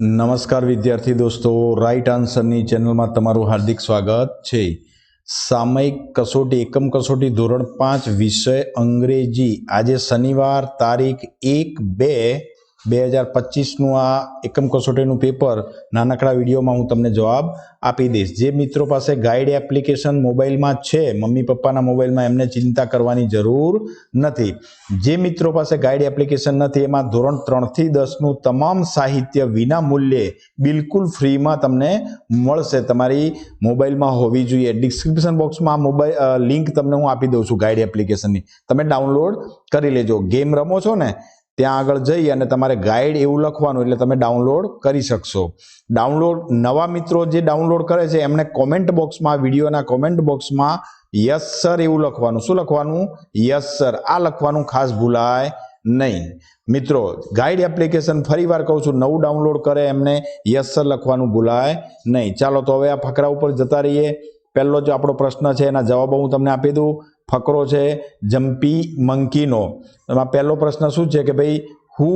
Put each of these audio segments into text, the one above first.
નમસ્કાર વિદ્યાર્થી દોસ્તો રાઈટ આન્સરની ચેનલમાં તમારું હાર્દિક સ્વાગત છે. સામયિક કસોટી, એકમ કસોટી ધોરણ પાંચ વિષય અંગ્રેજી. આજે શનિવાર તારીખ એક બે બે હજાર પચીસનું આ એકમ કસોટીનું પેપર નાનકડા વિડીયોમાં હું તમને જવાબ આપી દઈશ. જે મિત્રો પાસે ગાઈડ એપ્લિકેશન મોબાઈલમાં છે, મમ્મી પપ્પાના મોબાઈલમાં એમને ચિંતા કરવાની જરૂર નથી. જે મિત્રો પાસે ગાઈડ એપ્લિકેશન નથી, એમાં ધોરણ ત્રણથી દસનું તમામ સાહિત્ય વિના મૂલ્યે બિલકુલ ફ્રીમાં તમને મળશે. તમારી મોબાઈલમાં હોવી જોઈએ. ડિસ્ક્રિપ્શન બોક્સમાં મોબાઈલ લિંક તમને હું આપી દઉં છું ગાઈડ એપ્લિકેશનની. તમે ડાઉનલોડ કરી લેજો. ગેમ રમો છો ને ત્યાં આગળ જઈ અને તમારે ગાઈડ એવું લખવાનું એટલે તમે ડાઉનલોડ કરી શકશો. ડાઉનલોડ નવા મિત્રો જે ડાઉનલોડ કરે છે, એમને કોમેન્ટ બોક્સમાં વિડીયોના કોમેન્ટ બોક્સમાં યસ સર એવું લખવાનું. શું લખવાનું? યસ સર આ લખવાનું ખાસ ભૂલાય નહીં. મિત્રો ગાઈડ એપ્લિકેશન ફરી વાર કહું છું, નવું ડાઉનલોડ કરે એમને યસ સર લખવાનું ભૂલાય નહીં. ચાલો તો હવે આ ફકરા ઉપર જતા રહીએ. પહેલો જે આપણો પ્રશ્ન છે, એના જવાબો હું તમને આપી દઉં. ફકરો છે જમ્પી મંકીનો. એમાં પહેલો પ્રશ્ન શું છે કે ભાઈ who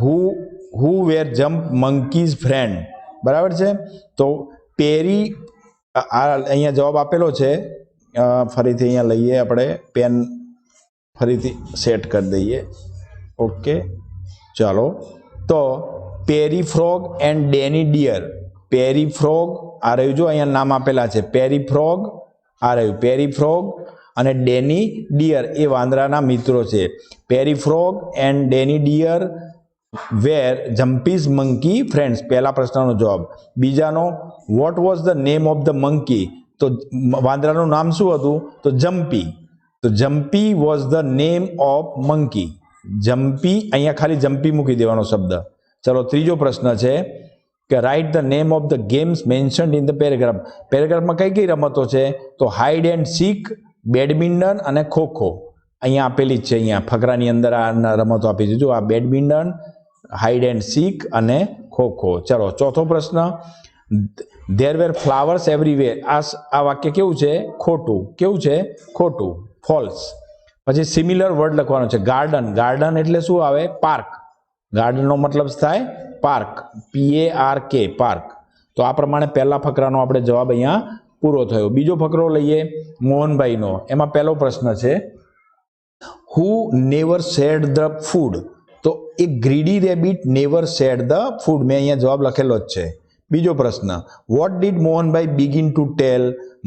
who who were jump monkeys friend બરાબર છે? તો પેરી આ અહીંયા જવાબ આપેલો છે. ફરીથી અહીંયા લઈએ આપણે, પેન ફરીથી સેટ કરી દઈએ. ઓકે, ચાલો. તો Perry frog and Danny deer Perry frog આ રહ્યું જો, અહીંયા નામ આપેલા છે. પેરી ફ્રોગ આ રહ્યું. પેરી ફ્રોગ અને ડેની ડિયર એ વાંદરાના મિત્રો છે. Perry frog and Danny deer where Jumpy's monkey friends, પહેલા પ્રશ્નનો જવાબ. બીજાનો, what was the name of the monkey? તો વાંદરાનું નામ શું હતું? તો જમ્પી. તો Jumpy was the name of monkey. Jumpy, અહીંયા ખાલી જમ્પી મૂકી દેવાનો શબ્દ. ચલો, ત્રીજો પ્રશ્ન છે કે write the name of the games mentioned in the paragraph. પેરેગ્રાફમાં કઈ કઈ રમતો છે? તો હાઈડ એન્ડ સીક બેડમિન્ટન અને ખોખો. અહીંયા આપેલી જ છે, અહીંયા ફકરાની અંદર આ રમતો આપી દીધું આ બેડમિન્ટન હાઈડ એન્ડ સીક અને ખોખો. ચલો, ચોથો પ્રશ્ન. ધેર વેર ફ્લાવર્સ એવરીવેર આ આ વાક્ય કેવું છે? ખોટું. કેવું છે? ખોટું. ફોલ્સ પછી સિમિલર વર્ડ લખવાનો છે. ગાર્ડન ગાર્ડન એટલે શું આવે? પાર્ક ગાર્ડનનો મતલબ થાય? Park P R K park તો આ પ્રમાણે પહેલા ફકરાનો આપણે જવાબ અહીંયા પૂરો થયો. બીજો ફકરો લઈએ મોહનભાઈનો. એમાં પહેલો પ્રશ્ન છે who never shared the food તો a greedy rabbit never shared the food મેં અહીંયા જવાબ લખેલો જ છે. બીજો પ્રશ્ન what did Mohanbhai begin to tell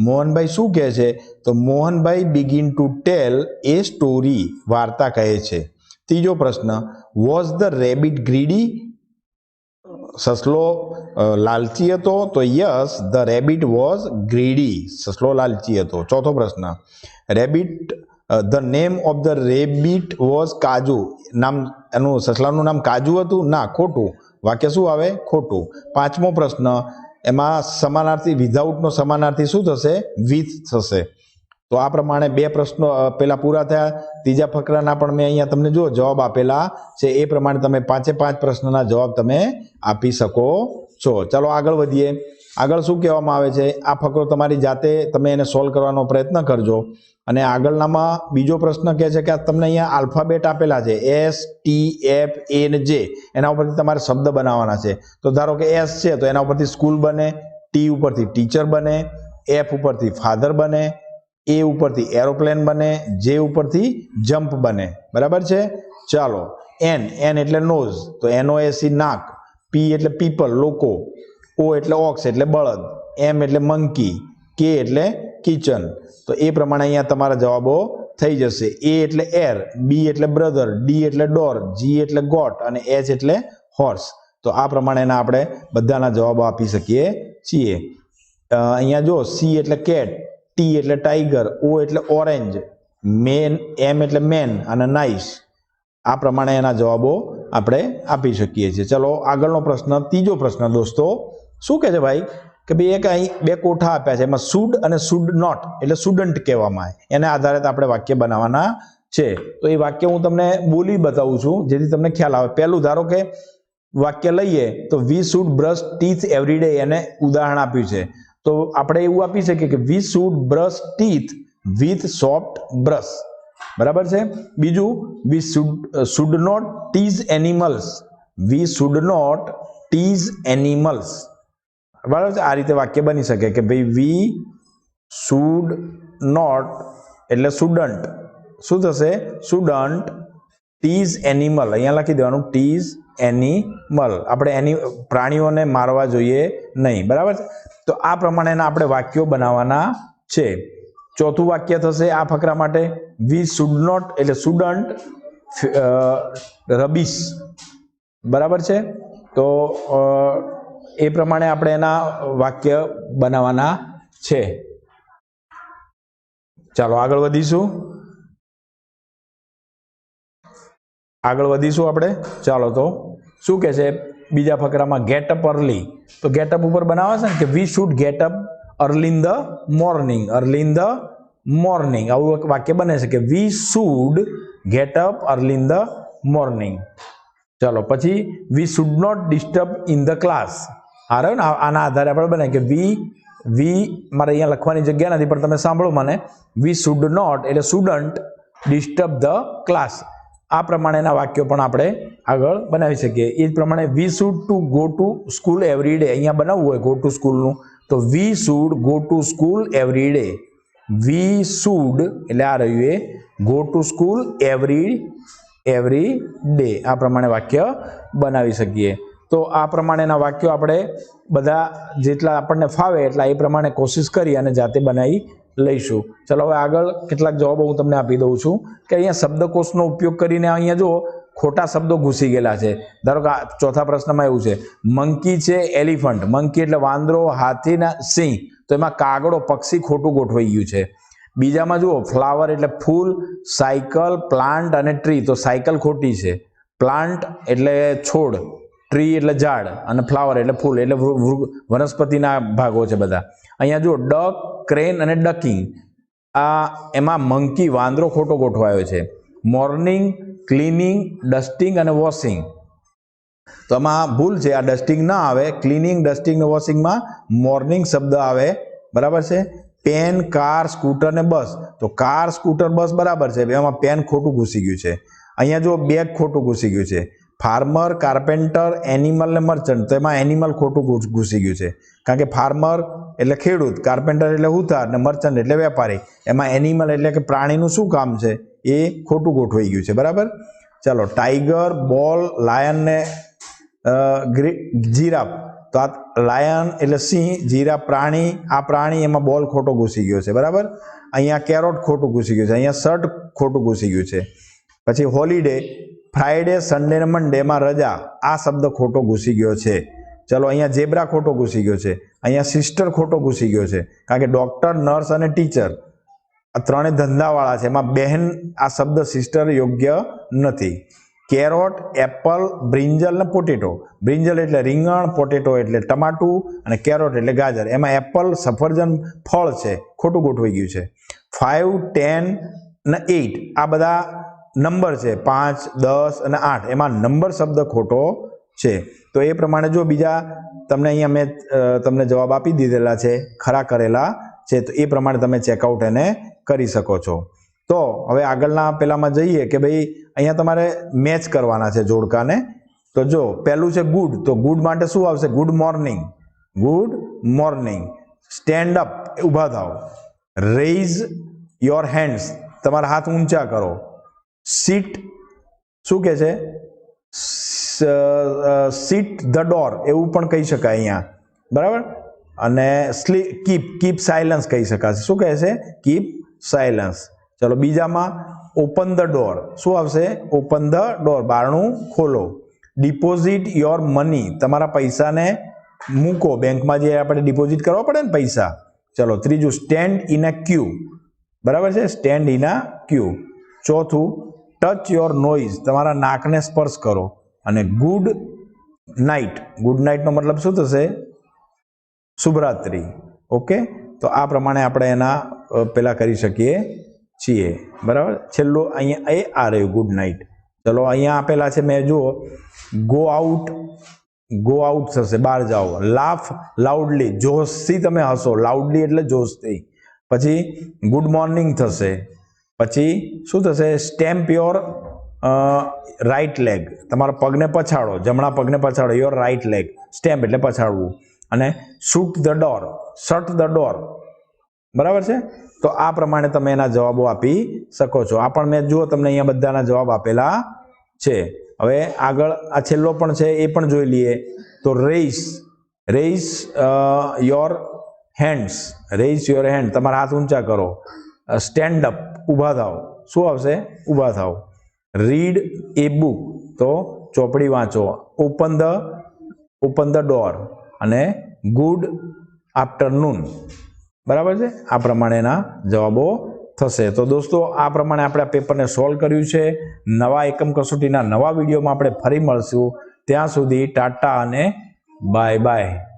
Mohanbhai શું કહે છે? તો Mohanbhai begin to tell a story વાર્તા કહે છે. ત્રીજો પ્રશ્ન વોઝ ધ રેબિટ ગ્રીડી સસલો લાલચી હતો તો yes, the rabbit was greedy. સસલો, લાલચી હતો. ચોથો પ્રશ્ન. Rabbit the name of the rabbit was Kaju. નામ, એનું સસલાનું નામ કાજુ હતું? ના, ખોટું. વાક્ય શું આવે? ખોટું. પાંચમો પ્રશ્ન. એમાં સમાનાર્થી વિધાઉટનો સમાનાર્થી શું થશે? વિથ થશે. તો આ પ્રમાણે બે પ્રશ્નો પહેલાં પૂરા થયા. ત્રીજા ફકરાના પણ મેં અહીંયા તમને જો જવાબ આપેલા છે. એ પ્રમાણે તમે પાંચે પાંચ પ્રશ્નના જવાબ તમે આપી શકો છો. ચાલો આગળ વધીએ. આગળ શું કહેવામાં આવે છે? આ ફકરો તમારી જાતે તમે એને સોલ્વ કરવાનો પ્રયત્ન કરજો. અને આગળનામાં બીજો પ્રશ્ન કહે છે કે તમને અહીંયા આલ્ફાબેટ આપેલા છે. એસ ટી એફ એ ને જે એના ઉપરથી તમારે શબ્દ બનાવવાના છે. તો ધારો કે એસ છે, તો એના ઉપરથી સ્કૂલ બને ટી ઉપરથી ટીચર બને એફ ઉપરથી ફાધર બને એ ઉપરથી એરોપ્લેન બને, જે ઉપરથી જમ્પ બને. બરાબર છે? ચાલો. એન એન એટલે નોઝ તો એનો એસી નાક પી એટલે પીપલ લોકો ઓ એટલે ઓક્સ એટલે બળદ એમ એટલે મંકી કે એટલે કિચન તો એ પ્રમાણે અહીંયા તમારા જવાબો થઈ જશે. એ એટલે એર બી એટલે બ્રધર ડી એટલે ડોર જી એટલે ગોટ અને એચ એટલે હોર્સ તો આ પ્રમાણેના આપણે બધાના જવાબો આપી શકીએ છીએ. અહીંયા જો સી એટલે કેટ ટી એટલે ટાઈગર ઓ એટલે ઓરેન્જ મેન એમ એટલે મેન અને નાઇસ આ પ્રમાણે એના જવાબો આપણે આપી શકીએ છીએ. ચલો, આગળનો પ્રશ્ન, ત્રીજો પ્રશ્ન, દોસ્તો, શું કહે છે ભાઈ? કે ભાઈ એક અહીં બે કોઠા આપ્યા છે, એમાં સુડ અને સુડ નોટ એટલે સ્ટુડન્ટ કહેવામાં આવે. એને આધારે આપણે વાક્ય બનાવવાના છે. તો એ વાક્ય હું તમને બોલી બતાવું છું, જેથી તમને ખ્યાલ આવે. પહેલું, ધારો કે વાક્ય લઈએ, તો we should brush teeth every day એને ઉદાહરણ આપ્યું છે. તો આપણે એવું આપી શકીએ કે we should brush teeth with soft brush બરાબર છે? બીજું we should should not tease animals we should not tease animals બરાબર છે? આ રીતે વાક્ય બની શકે કે ભાઈ વી શુડ નોટ એટલે સુડન્ટ શું થશે? સુડન્ટ ટીઝ એનિમલ અહીંયા લખી દેવાનું ટીઝ એનિમલ આપણે એની પ્રાણીઓને મારવા જોઈએ નહીં. બરાબર તો આ પ્રમાણેના આપણે વાક્યો બનાવવાના છે. ચોથું વાક્ય થશે આ ફકરા માટે. વી શુડ નોટ એટલે સ્ટુડન્ટ રબીશ બરાબર છે? તો એ પ્રમાણે આપણે એના વાક્ય બનાવવાના છે. ચાલો આગળ વધીશું. આગળ વધીશું આપણે. ચાલો તો. શું કહે છે? બીજા ફકરામાં ગેટ અપ અર્લી તો ગેટ અપ ઉપર બનાવે છે ને કે we should get up early in the morning early in the morning આવું એક વાક્ય બને છે કે we should get up early in the morning ચાલો, પછી we should not disturb in the class આ રહ્યો ને આના આધારે આપણે બનાવીએ કે વી વી મારે અહીંયા લખવાની જગ્યા નથી, પણ તમે સાંભળો મને. વી શુડ નોટ એટલે સ્ટુડન્ટ ડિસ્ટર્બ ધ ક્લાસ આ પ્રમાણેના વાક્યો પણ આપણે આગળ બનાવી શકીએ. એ જ પ્રમાણે we should to go to school every day અહીંયા બનાવવું હોય ગો ટુ સ્કૂલનું તો we should go to school every day we should એટલે આ રહ્યું એ go to school every every day આ પ્રમાણે વાક્ય બનાવી શકીએ. તો આ પ્રમાણેના વાક્યો આપણે બધા જેટલા આપણને ફાવે એટલા એ પ્રમાણે કોશિશ કરી અને જાતે બનાવી લઈશું. ચલો હવે આગળ કેટલાક જવાબો હું તમને આપી દઉં છું. કે અહીંયા શબ્દકોશનો ઉપયોગ કરીને અહીંયા જો ખોટા શબ્દો ઘૂસી ગયેલા છે. ધારો કે ચોથા પ્રશ્નમાં એવું છે. મંકી છે એલિફન્ટ. મંકી એટલે વાંદરો હાથીના સિંહ. તો એમાં કાગડો, પક્ષી ખોટું ગોઠવાઈ ગયું છે. બીજામાં જુઓ, ફ્લાવર એટલે ફૂલ, સાયકલ પ્લાન્ટ અને ટ્રી તો સાયકલ ખોટી છે. પ્લાન્ટ એટલે છોડ. ટ્રી એટલે ઝાડ. અને ફ્લાવર એટલે ફૂલ. એટલે વનસ્પતિના ભાગો છે બધા. અહીંયા જુઓ ડક ક્રેન અને ડકિંગ આ એમાં મંકી વાંદરો ખોટો ગોઠવાયો છે. મોર્નિંગ ક્લિનિંગ, ડસ્ટિંગ અને વોશિંગ. તો આમાં ભૂલ છે, આ ડસ્ટિંગ ના આવે. ક્લિનિંગ, ડસ્ટિંગ અને વોશિંગમાં મોર્નિંગ શબ્દ આવે. બરાબર છે? પેન, કાર, સ્કૂટર ને બસ. તો કાર, સ્કૂટર, બસ બરાબર છે. એમાં પેન ખોટું ઘૂસી ગયું છે. અહીંયા જો બેગ ખોટું ઘૂસી ગયું છે. ફાર્મર, કાર્પેન્ટર, એનિમલ ને મર્ચન્ટ. તો એમાં એનિમલ ખોટું ઘૂસી ગયું છે. કારણ કે ફાર્મર એટલે ખેડૂત, કાર્પેન્ટર એટલે હુથાર ને મર્ચન્ટ એટલે વેપારી. એમાં એનિમલ એટલે કે પ્રાણીનું શું કામ છે? એ ખોટું ગોઠવાઈ ગયું છે, બરાબર? ચાલો ટાઈગર બોલ લાયન ને જીરાફ. તો આ લાયન એટલે સિંહ, જીરાફ, પ્રાણી, આ પ્રાણી એમાં બોલ ખોટો ઘૂસી ગયો છે, બરાબર? અહીંયા કેરોટ ખોટું ઘૂસી ગયું છે, અહીંયા શર્ટ ખોટું ઘૂસી ગયું છે. પછી હોલિડે ફ્રાઈડે સન્ડે ને મંડેમાં રજા, આ શબ્દ ખોટો ઘૂસી ગયો છે. ચલો, અહીંયા ઝેબ્રા ખોટો ઘૂસી ગયો છે, અહીંયા સિસ્ટર ખોટો ઘૂસી ગયો છે, કારણ કે ડોક્ટર નર્સ અને ટીચર આ ત્રણે ધંધાવાળા છે. એમાં બહેન આ શબ્દ સિસ્ટર યોગ્ય નથી. કેરોટ, એપલ, બ્રિંજલ ને પોટેટો. બ્રિંજલ એટલે રીંગણ, પોટેટો એટલે ટમાટું અને કેરોટ એટલે ગાજર. એમાં એપલ સફરજન ફળ છે. ખોટું ગોઠવાઈ ગયું છે. ફાઇવ ટેન ને એઇટ આ બધા નંબર છે. પાંચ, દસ અને આઠ. એમાં નંબર શબ્દ ખોટો છે. તો એ પ્રમાણે જો બીજા તમને અહીંયા મેં તમને જવાબ આપી દીધેલા છે, ખરા કરેલા છે, તો એ પ્રમાણે તમે ચેકઆઉટ એને કરી શકો છો. તો હવે આગળના પેલામાં જઈએ કે ભાઈ, અહીંયા તમારે મેચ કરવાના છે જોડકાને. તો જો, પહેલું છે ગુડ તો ગુડ માટે શું આવશે? Good morning good morning stand up ઊભા થાવ રેઇઝ યોર હેન્ડ્સ તમારા હાથ ઊંચા કરો. સીટ શું કહે છે? સીટ ધ ડોર એવું પણ કહી શકાય અહીંયા. બરાબર? અને સ્લી કીપ કીપ સાયલન્સ કહી શકાશે. શું કહે છે? કીપ સાયલન્સ ચલો, બીજામાં ઓપન ધ ડોર શું આવશે? ઓપન ધ ડોર બારણું ખોલો. ડિપોઝિટ યોર મની તમારા પૈસાને મૂકો. બેંકમાં જે આપણે ડિપોઝિટ કરવા પડે ને પૈસા. ચલો, ત્રીજું સ્ટેન્ડ ઇન અ ક્યુ બરાબર છે? સ્ટેન્ડ ઇન અ ક્યુ ચોથું ટચ યોર નોઇઝ તમારા નાકને સ્પર્શ કરો. અને ગુડ નાઇટ ગુડ નાઇટનો મતલબ શું થશે? શુભરાત્રિ. ઓકે? તો આ પ્રમાણે આપણે એના પેલા કરી શકીએ છીએ. બરાબર? છેલ્લું અહીંયા એ આ રહ્યું ગુડ નાઇટ ચલો, અહીંયા આપેલા છે, મેં જુઓ. ગો આઉટ ગો આઉટ થશે, બહાર જાઓ. લાફ લાઉડલી જોશથી તમે હસો. લાઉડલી એટલે જોશથી. પછી ગુડ મોર્નિંગ થશે. પછી, શું થશે? સ્ટેમ્પ યોર રાઇટ લેગ તમારા પગને પછાડો. જમણા પગને પછાડો. યોર રાઇટ લેગ સ્ટેમ્પ એટલે પછાડવું. અને shoot the door shut the door બરાબર છે? તો આ પ્રમાણે તમે એના જવાબો આપી શકો છો. આ પણ મેં જુઓ, તમને અહીંયા બધાના જવાબ આપેલા છે. હવે આગળ આ છેલ્લો પણ છે, એ પણ જોઈ લઈએ. તો raise raise your hands raise your hand તમારા હાથ ઊંચા કરો. સ્ટેન્ડ અપ ઊભા થાવ શું આવશે? ઊભા થાવ રીડ એ બુક તો ચોપડી વાંચો. Open the open the door અને ગુડ આફ્ટરનૂન બરાબર છે? આ પ્રમાણેના જવાબો થશે. તો દોસ્તો, આ પ્રમાણે આપણે આ પેપરને સોલ્વ કર્યું છે. નવા એકમ કસોટીના નવા વિડીયોમાં આપણે ફરી મળશું. ત્યાં સુધી ટાટા અને બાય બાય.